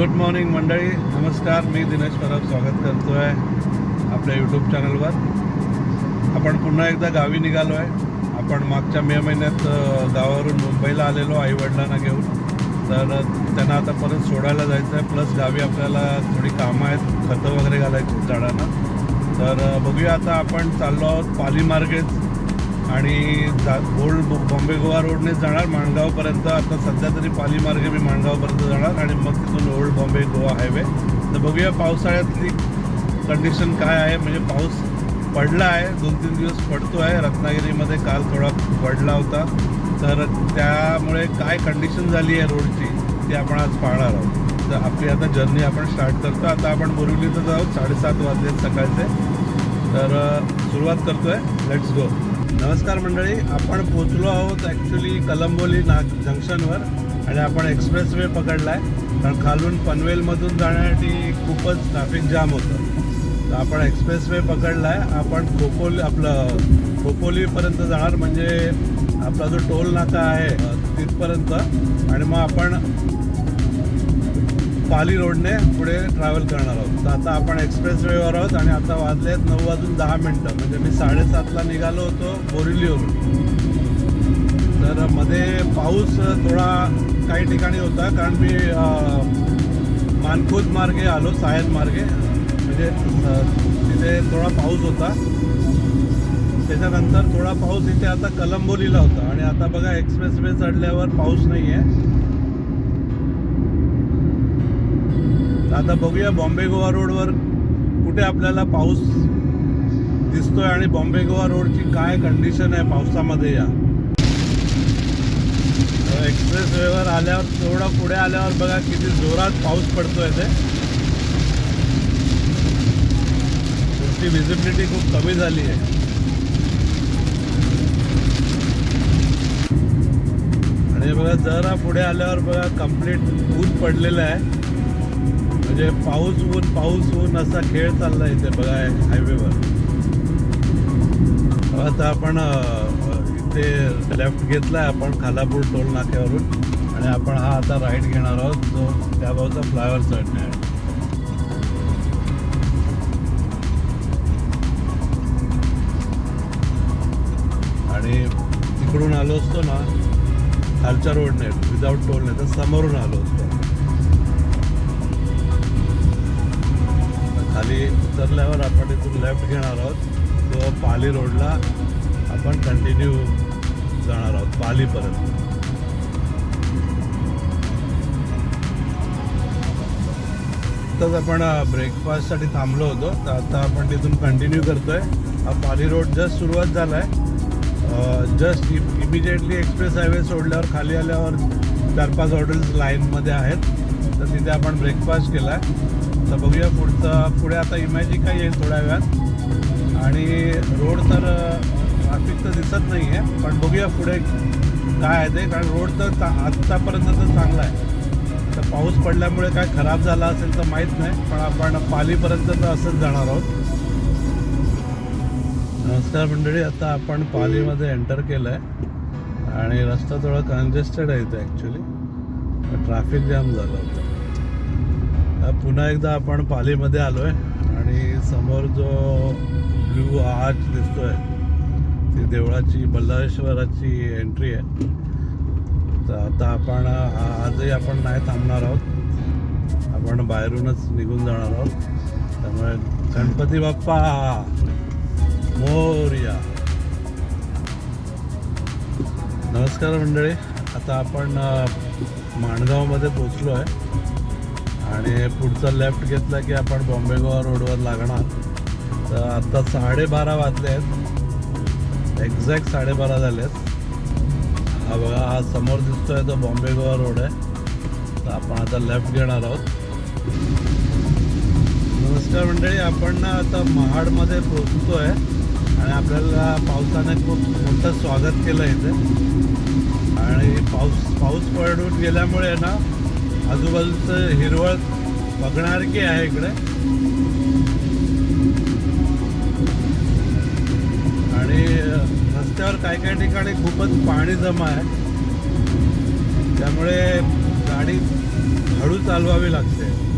Good morning मंडळी. नमस्कार. मी दिनेश परब स्वागत करतो आहे आपल्या यूट्यूब चॅनलवर आपण पुन्हा एकदा गावी निघालो आहे आपण मागच्या मे महिन्यात गावावरून मुंबईला आलेलो आईवडिलांना घेऊन. तर त्यांना आता परत सोडायला जायचं आहे प्लस गावी आपल्याला थोडी कामं आहेत. खतं वगैरे घालायची झाडांना. तर बघूया आता आपण चाललो आहोत पाली मार्गेच. आणि जा ओल्ड बॉम्बे गोवा रोडने जाणार माणगावपर्यंत आता सध्या तरी पाली मार्गे मी माणगावपर्यंत जाणार आणि मग तिथून ओल्ड बॉम्बे गोवा हायवे. तर बघूया पावसाळ्यातली कंडिशन काय आहे. म्हणजे पाऊस पडला आहे दोन तीन दिवस पडतो आहे. रत्नागिरीमध्ये काल थोडा पडला होता. तर त्यामुळे काय कंडिशन झाली आहे रोडची ती आपण आज पाहणार आहोत. तर आपली आता जर्नी आपण स्टार्ट करतो. आता आपण बोरिवलीतच आहोत साडेसात वाजले सकाळचे. तर सुरुवात सुरुवात करतोय. लेट्स गो नमस्कार मंडळी आपण पोचलो आहोत ॲक्च्युली कलंबोली नाग जंक्शनवर आणि आपण एक्सप्रेस वे पकडला आहे कारण खालून पनवेलमधून जाण्यासाठी खूपच ट्रॅफिक जाम होतं. तर आपण एक्सप्रेस वे पकडला आहे आपण खोपोली आपलं खोपोलीपर्यंत जाणार म्हणजे आपला जो टोल नाका आहे तिथपर्यंत. आणि मग आपण पाली रोडने पुढे ट्रॅव्हल करणार आहोत. तर आता आपण एक्सप्रेस वेवर आहोत आणि आता वाजले आहेत नऊ वाजून दहा मिनटं. म्हणजे मी साडेसातला निघालो होतो बोरिवलीवरून. तर मध्ये पाऊस थोडा काही ठिकाणी होता कारण मी अं, मार्गे आलो सायद मार्गे. म्हणजे तिथे थोडा पाऊस होता. त्याच्यानंतर थोडा पाऊस इथे आता कलंबोलीला होता. आणि आता बघा एक्सप्रेस वे चढल्यावर पाऊस नाही आहे आता बघूया बॉम्बे गोवा रोडवर कुठे आपल्याला पाऊस दिसतोय आणि बॉम्बे गोवा रोडची काय कंडिशन आहे पावसामध्ये या. एक्सप्रेस वेवर आल्यावर थोडं पुढे आल्यावर बघा किती जोरात पाऊस पडतोय ते त्याची विजिबिलिटी खूप कमी झाली आहे. आणि बघा जरा पुढे आल्यावर बघा कंप्लीट ऊन पडलेलं आहे. म्हणजे पाऊस ऊन पाऊस ऊन असा खेळ चालला इथे बघा हायवेवर आता आपण इथे लेफ्ट घेतलाय आपण खालापूर टोल नाक्यावरून आणि आपण हा आता राईट घेणार आहोत. जो त्या भाऊचा फ्लायवर चढणे आहे. आणि तिकडून आलो असतो ना खालच्या रोडने विदाऊट टोलने तर समोरून आलो असतो. खाली उतरल्यावर आपण इथून लेफ्ट घेणार आहोत. तो पाली रोडला आपण कंटिन्यू जाणार आहोत पालीपर्यंत. आत्ताच आपण ब्रेकफास्टसाठी थांबलो होतो. तर आता आपण तिथून कंटिन्यू करतोय. हा पाली रोड जस्ट सुरुवात झाला आहे जस्ट इमिजिएटली एक्सप्रेस हायवे सोडल्यावर खाली आल्यावर चार पाच हॉटेल्स लाईनमध्ये आहेत. तर तिथे आपण ब्रेकफास्ट केला आहे तर बघूया पुढचं पुढे आता इमॅजी काय येईल थोड्या वेळात. आणि रोड तर ट्रॅफिक तर दिसत नाही आहे पण बघूया पुढे काय आहे ते. कारण रोड तर चा- आत्तापर्यंत तर चांगला आहे. तर पाऊस पडल्यामुळे काय खराब झाला असेल तर माहीत नाही पण आपण पालीपर्यंत तर असंच जाणार आहोत. नमस्कार मंडळी आता आपण पालीमध्ये एंटर केलं आहे आणि रस्ता थोडा कंजेस्टेड आहे इथं ॲक्च्युली ट्रॅफिक जाम झालं होतं. पुन्हा एकदा आपण पालीमध्ये आलो आहे आणि समोर जो ब्ल्यू आर्च दिसतोय ती देवळाची बल्लाळेश्वराची एंट्री आहे. तर आता आपण आजही आपण नाही थांबणार आहोत. आपण बाहेरूनच निघून जाणार आहोत. त्यामुळे गणपती बाप्पा मोर्या. नमस्कार मंडळी. आता आपण माणगावमध्ये पोचलो आहे आणि पुढचा लेफ्ट घेतला की आपण बॉम्बे गोवा रोडवर लागणार. तर आता साडेबारा वाजले आहेत एक्झॅक्ट साडेबारा झाले आहेत हा बघा हा समोर दिसतोय तो बॉम्बे गोवा रोड आहे. तर आपण आता लेफ्ट घेणार आहोत. नमस्कार मंडळी आपण ना आता महाडमध्ये पोहोचतोय. आणि आपल्याला पावसाने खूप मोठं स्वागत केलं इथे. आणि पाऊस पाऊस पडून गेल्यामुळे ना आजूबाजूचं हिरवळ बघण्यासारखी आहे इकडे? आणि रस्त्यावर काही काही ठिकाणी खूपच पाणी जमा आहे. त्यामुळे गाडी हळू चालवावी लागते.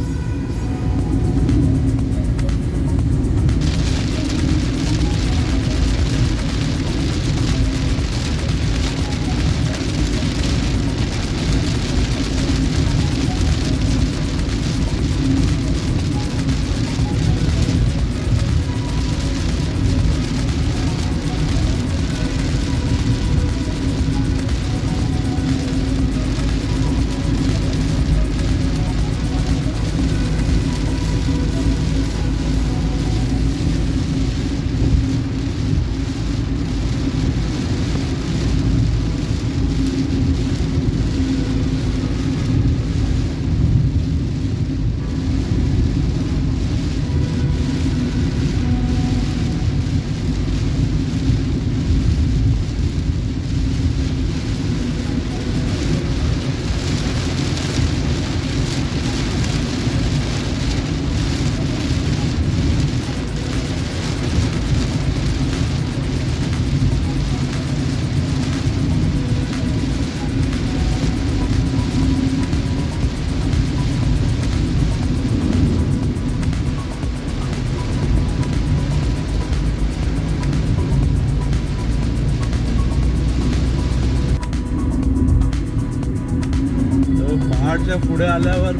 पुढे आल्यावर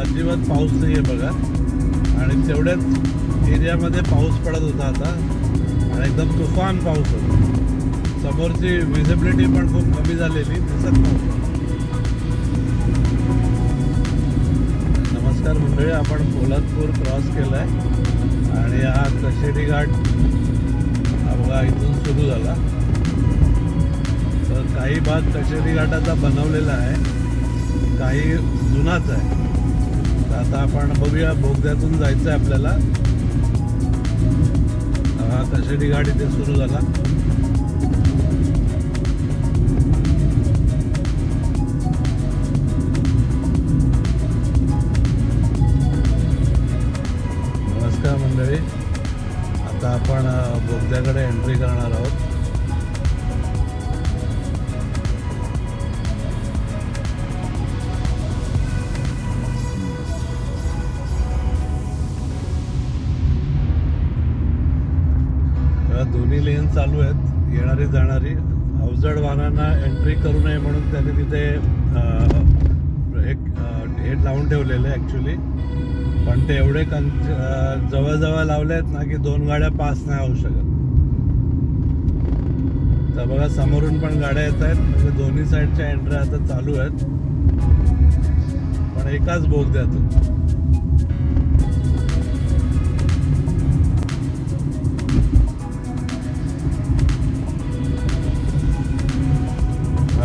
अजिबात पाऊस नाही आहे बघा. आणि तेवढ्याच एरियामध्ये पाऊस पडत होता आता. आणि एकदम तुफान पाऊस होता. समोरची विजिबिलिटी पण खूप कमी झालेली दिसत नव्हती. नमस्कार मंडळी आपण पोलादपूर क्रॉस केला आहे आणि हा कशेरी घाट हा बघा इथून सुरू झाला. तर काही भाग कशेरी घाटाचा बनवलेला आहे. काही जुनाच आहे. तर आता आपण बघूया बोगद्यातून जायचं आहे आपल्याला. हा कशेरी गाडी ते सुरू झाला? नमस्कार मंडळी. आता आपण बोगद्याकडे एंट्री करणार आहोत. चालू आहेत. येणारी जाणारी. अवजड वाहनांना एंट्री करू नये म्हणून त्यांनी तिथे एक हे लावून आहे ॲक्च्युली पण ते एवढे कं जवळजवळ लावले आहेत ना की दोन गाड्या पास नाही होऊ शकत. तर बघा समोरून पण गाड्या येत आहेत. म्हणजे दोन्ही साईडच्या एंट्री आता चालू आहेत. पण एकाच बोगद्यातून.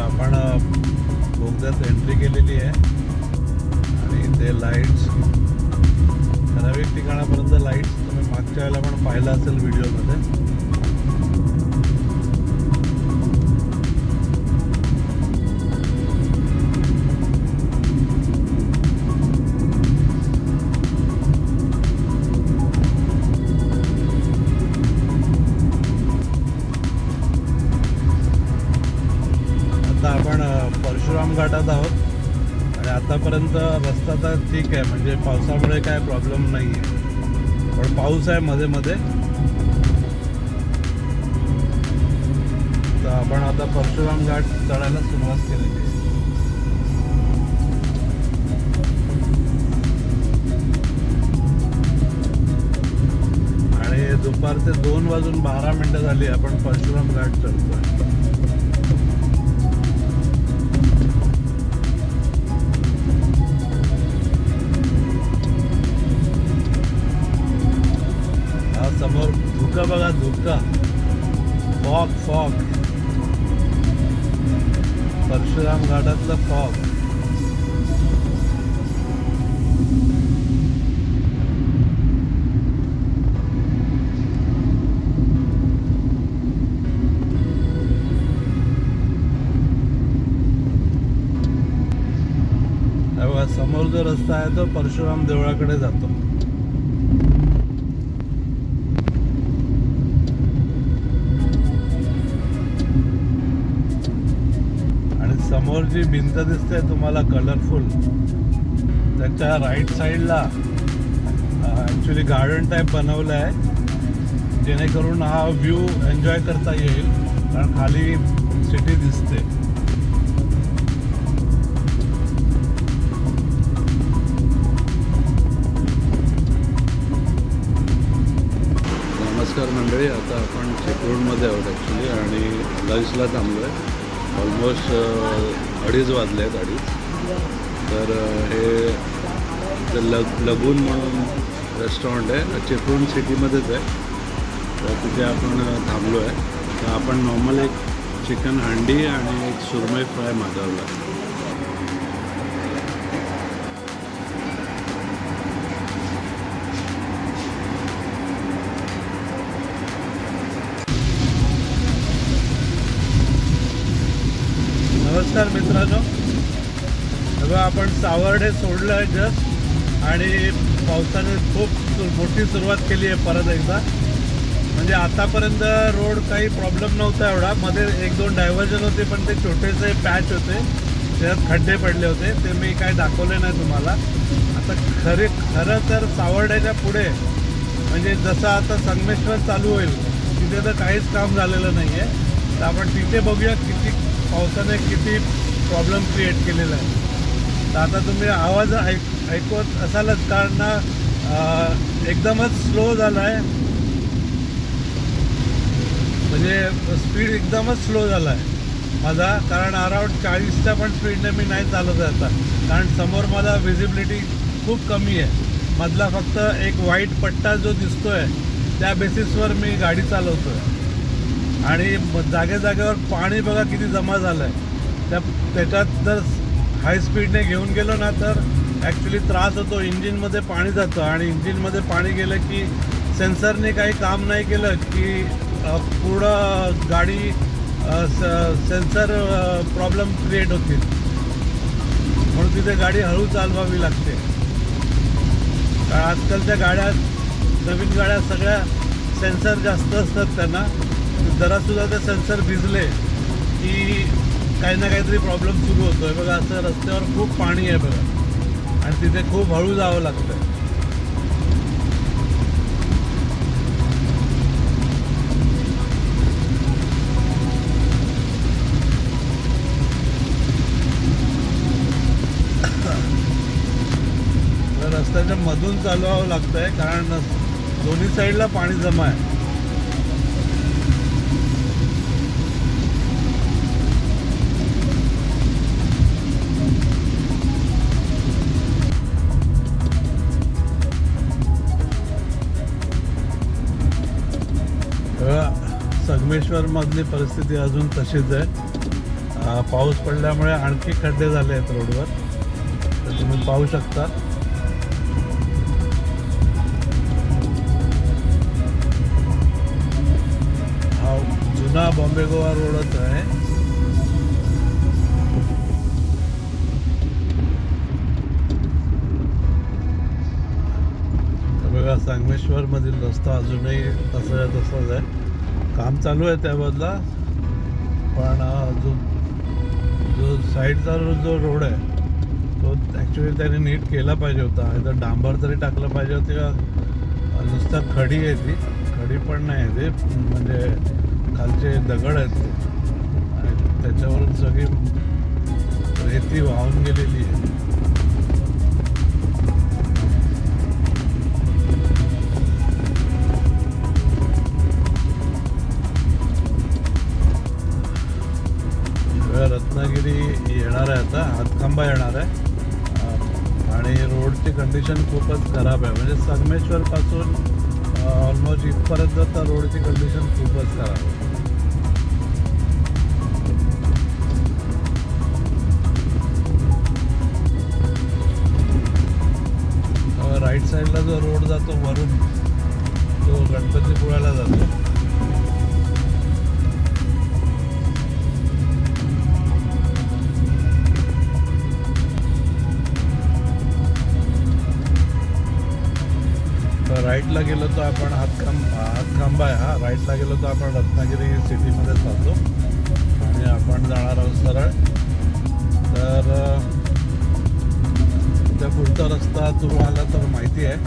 आपण बोगद्यात एंट्री केलेली आहे. आणि ते लाईट्स ठराविक ठिकाणापर्यंत लाईट्स तुम्ही मागच्या वेळेला पण पाहिलं असेल व्हिडिओमध्ये घाटात आहोत. आणि आतापर्यंत रस्ता तर ठीक आहे म्हणजे पावसामुळे काय प्रॉब्लेम नाही आहे पण पाऊस आहे मध्ये मध्ये. तर आपण आता परशुराम घाट चढायला सुरुवात केलेली आहे. आणि दुपारचे दोन वाजून बारा मिनिटं झाली आपण परशुराम घाट चढतोय. हा समोर धुका बघा धुका. Fog fog. परशुराम घाटातलं फॉग. समोर जो रस्ता आहे तो परशुराम देवळाकडे जातो. समोर जी भिंत दिसते तुम्हाला कलरफुल त्याच्या राईट साईडला ॲक्च्युली गार्डन टाईप बनवलं आहे. जेणेकरून हा व्ह्यू एन्जॉय करता येईल. कारण खाली सिटी दिसते. नमस्कार मंडळी आता आपण चिपळूणमध्ये आहोत ॲक्च्युली आणि लंचला थांबलो आहे ऑलमोस्ट अडीच वाजले आहेत अडीच. तर हे लग लगून म्हणून रेस्टॉरंट आहे चिपळूण सिटीमध्येच आहे. तर तिथे आपण थांबलो आहे तर आपण नॉर्मल एक चिकन हंडी आणि एक सुरमई फ्राय मागवला आपण सावर्डे सोडलं आहे जस्ट आणि पावसाने खूप मोठी सुरुवात केली आहे परत एकदा. म्हणजे आतापर्यंत रोड काही प्रॉब्लेम नव्हता एवढा. मध्ये एक दोन डायव्हर्जन होते पण ते छोटेसे पॅच होते. त्यात खड्डे पडले होते. ते मी काय दाखवले नाही तुम्हाला. आता खरे खरं तर सावर्ड्याच्या पुढे म्हणजे जसं आता संगमेश्वर चालू होईल तिथे तर काहीच काम झालेलं नाही आहे तर आपण तिथे बघूया किती पावसाने किती प्रॉब्लेम क्रिएट केलेला आहे. तर आता तुम्ही आवाज ऐक ऐकवत असालच कारण एकदमच स्लो झाला आहे म्हणजे स्पीड एकदमच स्लो झाला आहे माझा कारण अराउंड चाळीसच्या पण स्पीडने मी नाही चालत आहे आता. कारण समोर माझा विजिबिलिटी खूप कमी आहे. मधला फक्त एक व्हाईट पट्टा जो दिसतो आहे त्या बेसिसवर मी गाडी चालवतो आहे आणि म- जागे जागेवर पाणी बघा किती जमा झालं आहे त्या त्याच्यात जर हाय स्पीडने घेऊन गेलो ना तर ॲक्च्युली त्रास होतो. इंजिनमध्ये पाणी जातं आणि इंजिनमध्ये पाणी गेलं की सेन्सरने काही काम नाही केलं की पूर्ण गाडी सेन्सर प्रॉब्लेम क्रिएट होतील. म्हणून तिथे गाडी हळू चालवावी लागते. कारण आजकालच्या गाड्या नवीन गाड्या सगळ्या सेन्सर जास्त असतात त्यांना. जरासुद्धा ते सेन्सर भिजले की काही ना काहीतरी प्रॉब्लेम सुरू होतो आहे बघा असं रस्त्यावर खूप पाणी आहे बघा. आणि तिथे खूप हळू जावं लागतं तर रस्त्याच्या मधून चालवावं लागतं आहे कारण दोन्ही साईडला पाणी जमा आहे. संगमेश्वरमधली परिस्थिती अजून तशीच आहे. पाऊस पडल्यामुळे आणखी खड्डे झाले आहेत रोडवर. तर तुम्ही पाहू शकता. हा जुना बॉम्बे गोवा रोडच आहे. बघा संगमेश्वरमधील रस्ता अजूनही तसा तसाच आहे. काम चालू आहे त्याबदला पण अजून जो जो साईडचा जो रोड आहे तो ॲक्च्युली त्याने नीट केला पाहिजे होता. तर डांबर तरी टाकलं पाहिजे होते का? नुसता खडी आहे ती. खडी पण नाही आहे ते. म्हणजे खालचे दगड आहेत ते. आणि त्याच्यावरून सगळी रेती वाहून गेलेली आहे. रत्नागिरी येणार आहे आता. हातखांबा येणार आहे. आणि रोडची कंडिशन खूपच खराब आहे. म्हणजे संगमेश्वरपासून ऑलमोस्ट इथपर्यंत तर रोडची कंडिशन खूपच खराब आहे. राईट साईडला जो रोड जातो वरून तो गणपतीपुळ्याला जातो. राईटला गेलो तर आपण हातखांब हातखांबा आहे हा. राईटला गेलो तर आपण रत्नागिरी सिटीमध्ये जातो आणि आपण जाणार आहोत सरळ. तर त्या पुढचा रस्ता तुम्हाला तर माहिती आहे.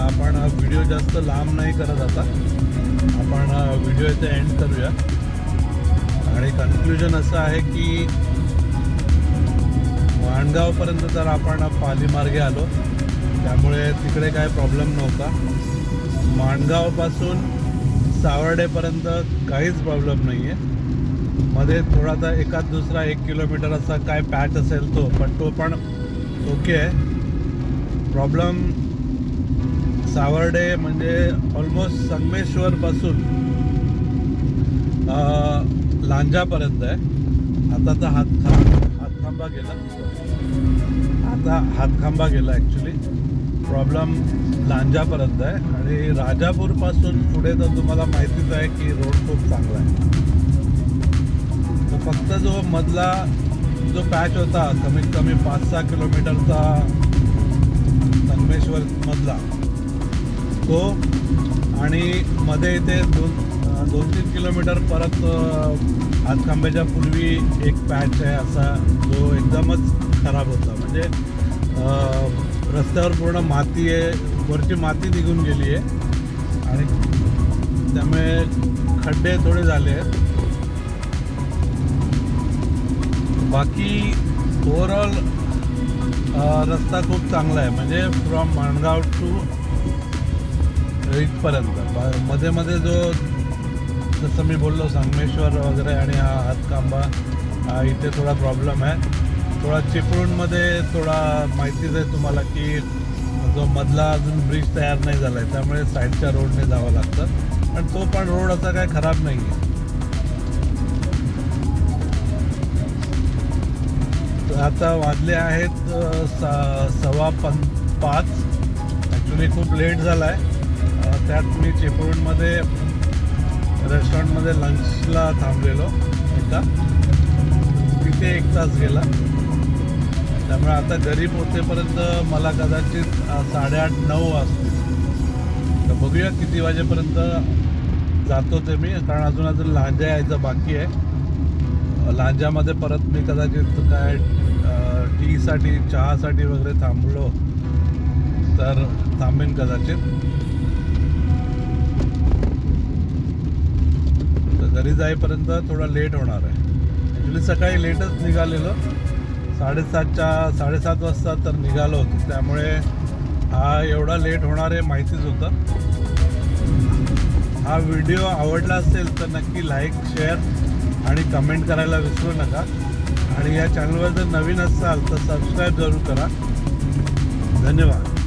आपण व्हिडिओ जास्त लांब नाही करत आता. आपण व्हिडिओ इथे एंड करूया. आणि कन्क्लुजन असं आहे की माणगावपर्यंत तर आपण पालीमार्गे आलो त्यामुळे तिकडे काय प्रॉब्लेम नव्हता. माणगावपासून सावर्डेपर्यंत काहीच प्रॉब्लेम नाही आहे मध्ये थोडासा एकाच दुसरा एक किलोमीटर असा काय पॅच असेल तो पण तो पण ओके आहे. प्रॉब्लेम सावर्डे म्हणजे ऑलमोस्ट संगमेश्वरपासून लांजापर्यंत आहे. आता तर हातखा हातखांबा गेला. आता हातखांबा गेला ॲक्च्युली प्रॉब्लेम लांजापर्यंत आहे. आणि राजापूरपासून पुढे तर तुम्हाला माहितीच आहे की रोड खूप चांगला आहे. तर फक्त जो मधला जो पॅच होता कमीत कमी पाच सहा किलोमीटरचा संगमेश्वर मधला तो आणि मध्ये इथे दोन दोन तीन किलोमीटर परत हातखांब्याच्या पूर्वी एक पॅच आहे असा जो एकदमच खराब होता. म्हणजे रस्त्यावर पूर्ण माती आहे वरची माती निघून गेली आहे. आणि त्यामुळे खड्डे थोडे झाले आहेत. बाकी ओवरऑल रस्ता खूप चांगला आहे. म्हणजे फ्रॉम माणगाव टू इथपर्यंत. मध्ये मध्ये जो जसं मी बोललो संगमेश्वर वगैरे आणि हा हातकांबा इथे थोडा प्रॉब्लेम आहे. थोडा चिपळूणमध्ये थोडा माहितीच आहे तुम्हाला की जो मधला अजून ब्रिज तयार नाही झाला आहे त्यामुळे साईडच्या रोडने जावं लागतं. पण तो पण रोड असा काय खराब नाही आहे तर आता वाजले आहेत सव्वा पन पाच. ॲक्च्युली खूप लेट झाला आहे त्यात मी चिपळूणमध्ये रेस्टॉरंटमध्ये लंचला थांबलेलो एकदा. तिथे एक तास गेला. त्यामुळे आता घरी पोहोचेपर्यंत मला कदाचित साडेआठ नऊ वाजतील. तर बघूया किती वाजेपर्यंत जातो ते मी. कारण अजून अजून लांजा यायचं बाकी आहे. लांजामध्ये परत मी कदाचित काय टीसाठी चहासाठी वगैरे थांबलो तर थांबेन कदाचित. घरी जाईपर्यंत थोडा लेट होणार आहे. ॲक्च्युली सकाळी लेटच निघालेलो. साडेसातच्या साडेसात वाजता तर निघालो होतो. त्यामुळे हा एवढा लेट होणार आहे माहितीच होतं. हा व्हिडिओ आवडला असेल तर नक्की लाईक शेअर आणि कमेंट करायला विसरू नका. आणि या चॅनलवर जर नवीन असाल तर सबस्क्राईब जरूर करा. धन्यवाद.